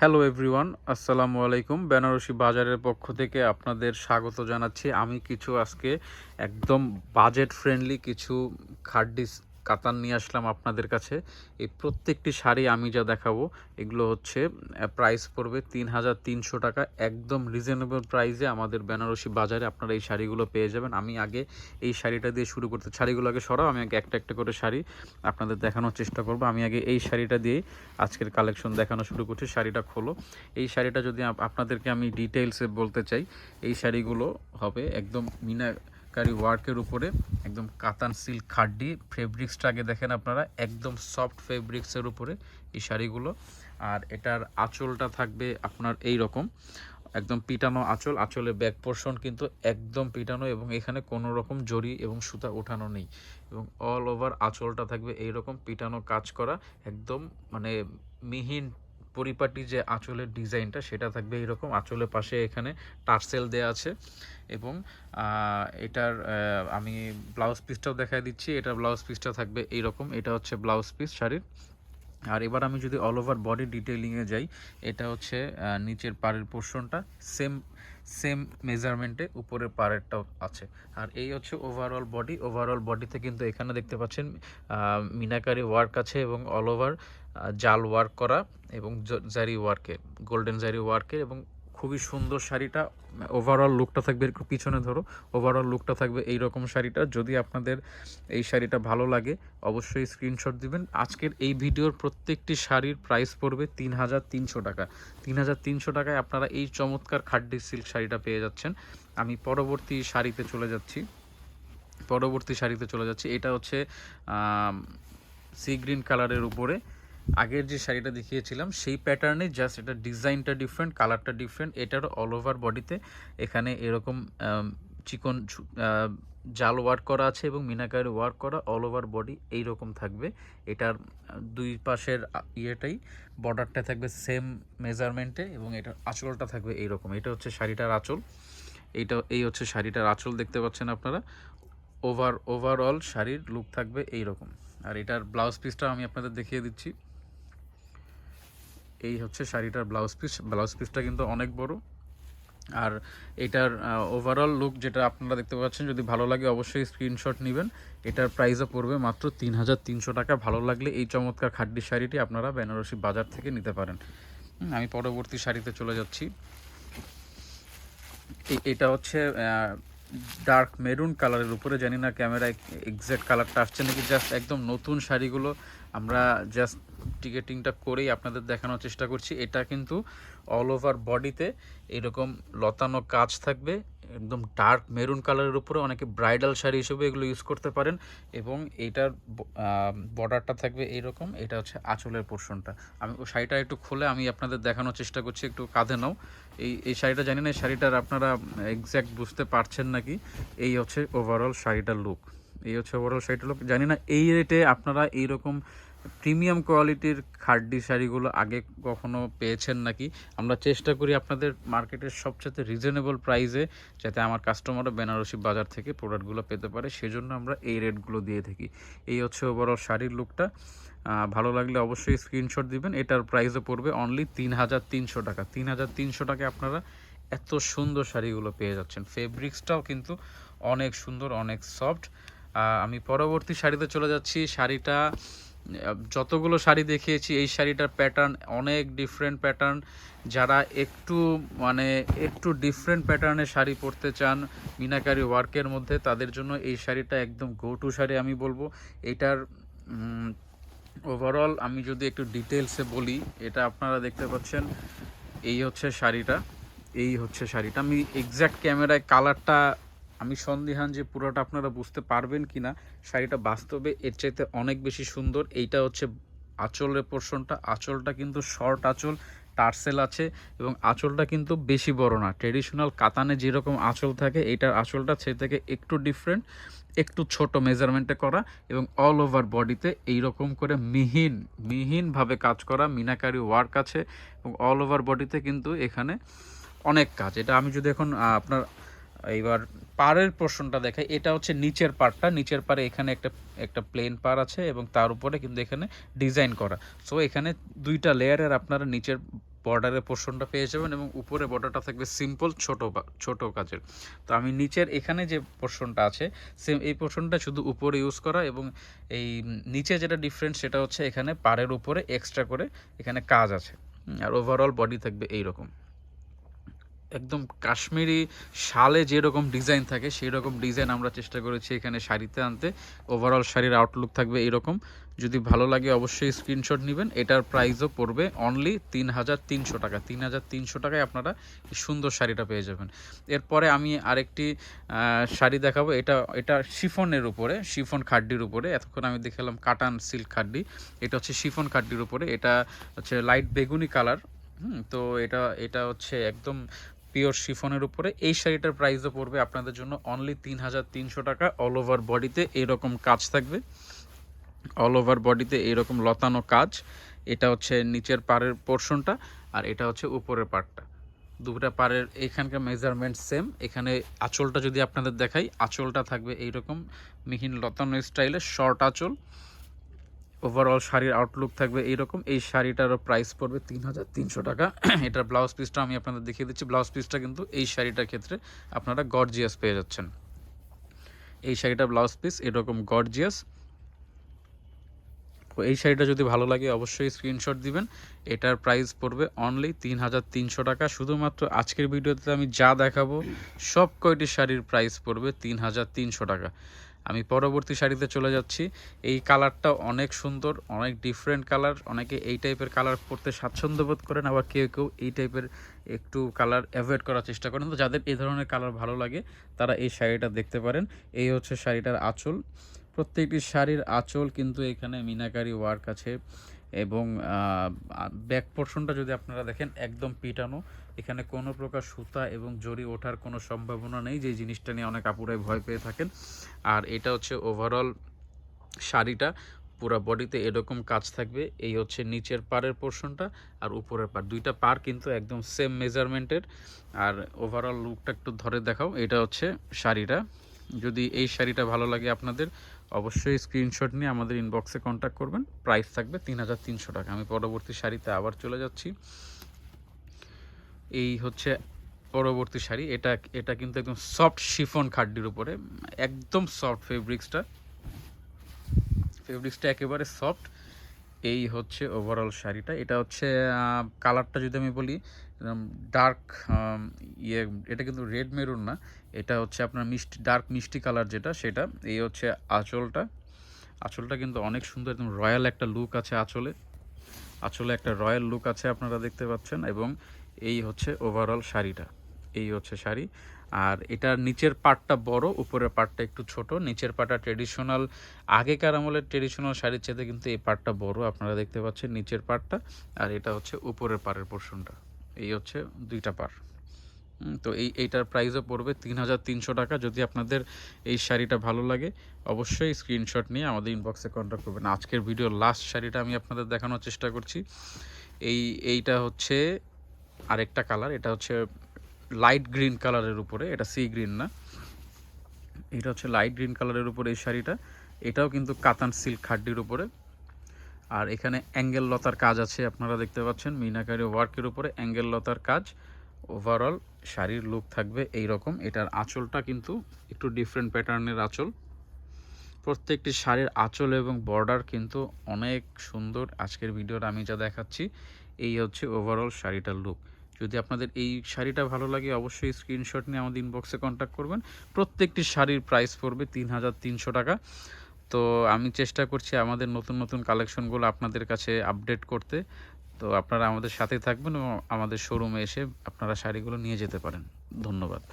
Hello everyone আসসালামু আলাইকুম। বেনারসি বাজারের পক্ষ থেকে আপনাদের স্বাগত জানাচ্ছি। আমি কিছু আজকে একদম বাজেট ফ্রেন্ডলি কিছু খাড্ডিস কাতান নিয়ে আসলাম আপনাদের কাছে। এই প্রত্যেকটি শাড়ি আমি যা দেখাবো, এগুলো হচ্ছে প্রাইস পড়বে তিন হাজার তিনশো টাকা। একদম রিজনেবল প্রাইসে আমাদের বেনারসি বাজারে আপনারা এই শাড়িগুলো পেয়ে যাবেন। আমি আগে এই শাড়িটা দিয়ে শুরু করতে, শাড়িগুলো আগে সরাও, আমি আগে একটা একটা করে শাড়ি আপনাদের দেখানোর চেষ্টা করব। আমি আগে এই শাড়িটা দিয়ে আজকের কালেকশন দেখানো শুরু করছি, শাড়িটা খোলো। এই শাড়িটা যদি আপনাদেরকে আমি ডিটেলসে বলতে চাই, এই শাড়িগুলো হবে একদম মিনাকারি ওয়ার্কের উপরে একদম কাতান সিল্ক খাড্ডি ফেব্রিক্সটা আগে দেখেন আপনারা, একদম সফট ফেব্রিক্সের উপরে এই শাড়িগুলো। আর এটার আঁচলটা থাকবে আপনার এই রকম, একদম পিটানো আঁচল, আঁচলের ব্যাক পোর্শন কিন্তু একদম পিটানো এবং এখানে কোনো রকম জরি এবং সুতা ওঠানো নেই। এবং অল ওভার আঁচলটা থাকবে এই রকম পিটানো কাজ করা, একদম মানে মিহিন পরিপাটি যে আঁচলের ডিজাইনটা, সেটা থাকবে এইরকম। আঁচলের পাশে এখানে টার্সেল দেওয়া আছে এবং এটার আমি ব্লাউজ পিসটাও দেখাই দিচ্ছি। এটা ব্লাউজ পিসটা থাকবে এইরকম। এটা হচ্ছে ব্লাউজ পিস শাড়ির। আর এবার আমি যদি অল ওভার বডি ডিটেলিংয়ে যাই, এটা হচ্ছে নিচের পাড়ের পোর্শনটা সেম সেম মেজারমেন্টে উপরের পাড়েরটাও আছে। আর এই হচ্ছে ওভারঅল বডি ওভারঅল বডিতে কিন্তু এখানে দেখতে পাচ্ছেন মিনাকারি ওয়ার্ক আছে এবং অল ওভার জাল ওয়ার্ক করা এবং জারি ওয়ার্কের গোল্ডেন জারি ওয়ার্কের এবং খুবই সুন্দর শাড়িটা। ওভারঅল লুকটা থাকবে একটু পিছনে ধরো। ওভারঅল লুকটা থাকবে এই রকম শাড়িটা। যদি আপনাদের এই শাড়িটা ভালো লাগে, অবশ্যই স্ক্রিনশট দিবেন। আজকের এই ভিডিওর প্রত্যেকটি শাড়ির প্রাইস পড়বে তিন হাজার তিনশো টাকা। তিন হাজার তিনশো টাকায় আপনারা এই চমৎকার খাড্ডি সিল্ক শাড়িটা পেয়ে যাচ্ছেন। আমি পরবর্তী শাড়িতে চলে যাচ্ছি। পরবর্তী শাড়িতে চলে যাচ্ছি। এটা হচ্ছে সি গ্রিন কালারের উপরে। আগের যে শাড়িটা দেখিয়েছিলাম, সেই প্যাটার্নে জাস্ট এটা ডিজাইনটা ডিফারেন্ট কালারটা ডিফারেন্ট এটার অল ওভার বডিতে এখানে এরকম চিকন জাল ওয়ার্ক করা আছে এবং মিনাকারি ওয়ার্ক করা অল ওভার বডি এইরকম থাকবে। এটার দুই পাশের ইয়েটাই বর্ডারটা থাকবে সেম মেজারমেন্টে এবং এটার আঁচলটা থাকবে এইরকম। এটা হচ্ছে শাড়িটার আঁচল। এইটা, এই হচ্ছে শাড়িটার আঁচল দেখতে পাচ্ছেন আপনারা। ওভার ওভারঅল শাড়ির লুক থাকবে এই রকম আর এটার ব্লাউজ পিসটা আমি আপনাদের দেখিয়ে দিচ্ছি। এই হচ্ছে শাড়িটার ব্লাউজ পিস ব্লাউজ পিসটা কিন্তু অনেক বড়। আর এটার ওভারঅল লুক যেটা আপনারা দেখতে পাচ্ছেন, যদি ভালো লাগে অবশ্যই স্ক্রিনশট নেবেন। এটার প্রাইসও পড়বে মাত্র তিন হাজার তিনশো টাকা। ভালো লাগলে এই চমৎকার খাড্ডি শাড়িটি আপনারা বেনারসি বাজার থেকে নিতে পারেন। আমি পরবর্তী শাড়িতে চলে যাচ্ছি। এটা হচ্ছে ডার্ক মেরুন কালারের উপরে, জানি না ক্যামেরায় এক্স্যাক্ট কালারটা আসছে নাকি জাস্ট একদম নতুন শাড়িগুলো আমরা জাস্ট টিকেটিংটা করেই আপনাদের দেখানোর চেষ্টা করছি। এটা কিন্তু অল ওভার বডিতে এরকম লতানো কাজ থাকবে। একদম ডার্ক মেরুন কালারের উপরে অনেকে ব্রাইডাল শাড়ি হিসেবে এগুলো ইউজ করতে পারেন এবং এইটার বর্ডারটা থাকবে এইরকম, এটা হচ্ছে আঁচলের পোর্শনটা আমি ও শাড়িটা একটু খুলে আমি আপনাদের দেখানোর চেষ্টা করছি, একটু কাঁধে নাও। এই এই শাড়িটা জানি না, এই শাড়িটার আপনারা এক্স্যাক্ট বুঝতে পারছেন নাকি? এই হচ্ছে ওভারঅল শাড়িটার লুক এই হচ্ছে ওভারঅল শাড়িটার লুক জানি না, এই রেটে আপনারা এইরকম প্রিমিয়াম কোয়ালিটির খাড্ডি শাড়িগুলো আগে কখনো পেয়েছেন নাকি? আমরা চেষ্টা করি আপনাদের মার্কেটের সবচেয়ে রিজনেবল প্রাইসে যাতে আমার কাস্টমারও বেনারসি বাজার থেকে প্রোডাক্টগুলো পেতে পারে, সেজন্য আমরা এই রেটগুলো দিয়ে থাকি। এই হচ্ছে ওভারঅল শাড়ির লুকটা ভালো লাগলে অবশ্যই স্ক্রিনশট দিবেন। এটার প্রাইসও পড়বে অনলি তিন হাজার তিনশো টাকা। তিন হাজার তিনশো টাকায় আপনারা এত সুন্দর শাড়িগুলো পেয়ে যাচ্ছেন। ফেব্রিক্সটাও কিন্তু অনেক সুন্দর, অনেক সফট আমি পরবর্তী শাড়িতে চলে যাচ্ছি। শাড়িটা যতগুলো শাড়ি দেখিয়েছি, এই শাড়িটার প্যাটার্ন অনেক ডিফারেন্ট প্যাটার্ন যারা একটু মানে একটু ডিফারেন্ট প্যাটার্নের শাড়ি পরতে চান, মিনাকারি ওয়ার্কের মধ্যে, তাদের জন্য এই শাড়িটা একদম গো টু শাড়ি আমি বলব। এটার ওভারঅল আমি যদি একটু ডিটেলসে বলি, এটা আপনারা দেখতে পাচ্ছেন, এই হচ্ছে শাড়িটা, এই হচ্ছে শাড়িটা। আমি এক্স্যাক্ট ক্যামেরায় কালারটা আমি সন্দিহান যে পুরোটা আপনারা বুঝতে পারবেন কি না শাড়িটা বাস্তবে এর চাইতে অনেক বেশি সুন্দর। এইটা হচ্ছে আঁচলের পোর্শনটা। আঁচলটা কিন্তু শর্ট আঁচল, টার্সেল আছে এবং আঁচলটা কিন্তু বেশি বড় না। ট্রেডিশনাল কাতানে যেরকম আঁচল থাকে, এইটার আঁচলটা সে থেকে একটু ডিফারেন্ট একটু ছোট মেজারমেন্টে করা এবং অল ওভার বডিতে এইরকম করে মিহিন, মিহিনভাবে কাজ করা, মিনাকারি ওয়ার্ক আছে এবং অল ওভার বডিতে কিন্তু এখানে অনেক কাজ। এটা আমি যদি এখন আপনার এইবার পাড়ের পোর্শনটা দেখাই এটা হচ্ছে নিচের পার্টটা নিচের পাড়ে এখানে একটা একটা প্লেন পার আছে এবং তার উপরে কিন্তু এখানে ডিজাইন করা। সো এখানে দুইটা লেয়ারের আপনারা নিচের বর্ডারের পোর্শনটা পেয়ে যাবেন এবং উপরে বর্ডারটা থাকবে সিম্পল ছোট ছোট কাজের। তো আমি নিচের এখানে যে পোর্শনটা আছে সেম এই পোর্শনটা শুধু উপরে ইউজ করা এবং এই নিচে যেটা ডিফারেন্স সেটা হচ্ছে এখানে পাড়ের উপরে এক্সট্রা করে এখানে কাজ আছে। আর ওভারঅল বডি থাকবে এই রকম একদম কাশ্মীরি শালে যেরকম ডিজাইন থাকে সেই রকম ডিজাইন আমরা চেষ্টা করেছি এখানে শাড়িতে আনতে। ওভারঅল শাড়ির আউটলুক থাকবে এইরকম যদি ভালো লাগে অবশ্যই স্ক্রিনশট নেবেন। এটার প্রাইসও পড়বে অনলি তিন হাজার তিনশো টাকা। তিন হাজার তিনশো টাকায় আপনারা এই সুন্দর শাড়িটা পেয়ে যাবেন। এরপরে আমি আরেকটি শাড়ি দেখাবো। এটা এটা শিফনের উপরে, শিফন খাড্ডির উপরে। এতক্ষণ আমি দেখালাম কাটান সিল্ক খাড্ডি। এটা হচ্ছে শিফন খাড্ডির উপরে। এটা হচ্ছে লাইট বেগুনি কালার হুম, তো এটা এটা হচ্ছে একদম পিওর শিফনের উপরে। এই শাড়িটার প্রাইসও পড়বে আপনাদের জন্য অনলি তিন হাজার তিনশো টাকা। অল ওভার বডিতে এরকম কাজ থাকবে। অল ওভার বডিতে এরকম লতানো কাজ। এটা হচ্ছে নিচের পাড়ের পোর্শনটা আর এটা হচ্ছে উপরের পার্টটা দুটা পাড়ের এখানকার মেজারমেন্ট সেম এখানে আঁচলটা যদি আপনাদের দেখাই, আঁচলটা থাকবে এইরকম মিহিন লতানো স্টাইলের শর্ট আঁচল। ওভারঅল শাড়ির আউটলুক থাকবে এইরকম। এই শাড়িটারও প্রাইস পড়বে তিন হাজার তিনশো টাকা। এটার ব্লাউজ পিসটা আমি আপনাদের দেখিয়ে দিচ্ছি। ব্লাউজ পিসটা কিন্তু এই শাড়িটার ক্ষেত্রে আপনারা গর্জিয়াস পেয়ে যাচ্ছেন। এই শাড়িটার ব্লাউজ পিস এরকম গর্জিয়াস তো এই শাড়িটা যদি ভালো লাগে অবশ্যই স্ক্রিনশট দিবেন। এটার প্রাইস পড়বে অনলি তিন হাজার তিনশো টাকা। শুধুমাত্র আজকের ভিডিওতে আমি যা দেখাবো, সব কয়টি শাড়ির প্রাইস পড়বে তিন হাজার তিনশো টাকা। আমি পরবর্তী শাড়িতে চলে যাচ্ছি। এই কালারটা অনেক সুন্দর, অনেক ডিফারেন্ট কালার অনেকে এই টাইপের কালার পরতে স্বাচ্ছন্দ্য বোধ করেন, আবার কেউ কেউ এই টাইপের একটু কালার অ্যাভয়েড করার চেষ্টা করেন। তো যাদের এই ধরনের কালার ভালো লাগে, তারা এই শাড়িটা দেখতে পারেন। এই হচ্ছে শাড়িটার আঁচল। প্রত্যেকটি শাড়ির আঁচল কিন্তু এখানে মিনাকারি ওয়ার্ক আছে। এবং ব্যাক পোর্শনটা যদি আপনারা দেখেন একদম পিটানো, এখানে কোনো প্রকার সুতা এবং জরি ওঠার কোনো সম্ভাবনা নেই যে জিনিসটা নিয়ে অনেক আপুরাই ভয় পেয়ে থাকেন। আর এটা হচ্ছে ওভারঅল শাড়িটা, পুরো বডিতে এরকম কাজ থাকবে, এই হচ্ছে নিচের পাড়ের পোর্শনটা আর উপরের পাড়। দুইটা পার কিন্তু একদম সেম মেজারমেন্টের আর ওভারঅল লুকটা একটু ধরে দেখাও, এটা হচ্ছে শাড়িটা। যদি এই শাড়িটা ভালো লাগে আপনাদের অবশ্যই স্ক্রিনশট নিয়ে আমাদের ইনবক্সে কন্ট্যাক্ট করবেন। প্রাইস থাকবে তিন হাজার তিনশো টাকা। আমি পরবর্তী শাড়িতে আবার চলে যাচ্ছি। এই হচ্ছে পরবর্তী শাড়ি। এটা এটা কিন্তু একদম সফট শিফন খাড্ডির উপরে। একদম সফট ফেব্রিক্সটা ফেব্রিক্সটা একেবারে সফট এই হচ্ছে ওভারঅল শাড়িটা। এটা হচ্ছে কালারটা যদি আমি বলি ডার্ক ইয়ে এটা কিন্তু রেড মেরুন না। এটা হচ্ছে আপনার মিষ্টি ডার্ক মিষ্টি কালার যেটা, সেটা। এই হচ্ছে আঁচলটা। আঁচলটা কিন্তু অনেক সুন্দর, একদম রয়্যাল একটা লুক আছে আঁচলে। আঁচলে একটা রয়্যাল লুক আছে আপনারা দেখতে পাচ্ছেন এবং এই হচ্ছে ওভারঅল শাড়িটা। এই হচ্ছে শাড়ি। আর এটার নিচের পার্টটা বড়, উপরের পার্টটা একটু ছোট। নিচের পার্টটা ট্রেডিশনাল আগেকার আমলের ট্রেডিশনাল শাড়ির চেয়ে কিন্তু এই পার্টটা বড়, আপনারা দেখতে পাচ্ছেন নিচের পার্টটা আর এটা হচ্ছে উপরের পাড়ের পোর্শনটা এই হচ্ছে দুইটা পার। তো এই, এইটার প্রাইসও পড়বে তিন হাজার তিনশো টাকা। যদি আপনাদের এই শাড়িটা ভালো লাগে, অবশ্যই স্ক্রিনশট নিয়ে আমাদের ইনবক্সে কন্ট্যাক্ট করবেন। আজকের ভিডিওর লাস্ট শাড়িটা আমি আপনাদের দেখানোর চেষ্টা করছি। এই, এইটা হচ্ছে আরেকটা কালার এটা হচ্ছে লাইট গ্রিন কালারের উপরে, এটা সি গ্রিন না। এটা হচ্ছে লাইট গ্রিন কালারের উপরে এই শাড়িটা। এটাও কিন্তু কাতান সিল্ক খাড্ডির উপরে। আর এখানে অ্যাঙ্গেল লতার কাজ আছে, আপনারা দেখতে পাচ্ছেন। মিনাকারি ওয়ার্কের উপরে অ্যাঙ্গেল লতার কাজ। ওভারঅল শাড়ির লুক থাকবে এই রকম এটার আঁচলটা কিন্তু একটু ডিফারেন্ট প্যাটার্নের আঁচল। প্রত্যেকটি শাড়ির আঁচল এবং বর্ডার কিন্তু অনেক সুন্দর। আজকের ভিডিওর আমি যা দেখাচ্ছি, এই হচ্ছে ওভারঅল শাড়িটার লুক যদি আপনাদের এই শাড়িটা ভালো লাগে, অবশ্যই স্ক্রিনশট নিয়ে আমাদের ইনবক্সে কন্ট্যাক্ট করবেন। প্রত্যেকটি শাড়ির প্রাইস পড়বে তিন হাজার তিনশো টাকা। তো আমি চেষ্টা করছি আমাদের নতুন নতুন কালেকশনগুলো আপনাদের কাছে আপডেট করতে। তো আপনারা আমাদের সাথে থাকবেন এবং আমাদের শোরুমে এসে আপনারা শাড়িগুলো নিয়ে যেতে পারেন। ধন্যবাদ।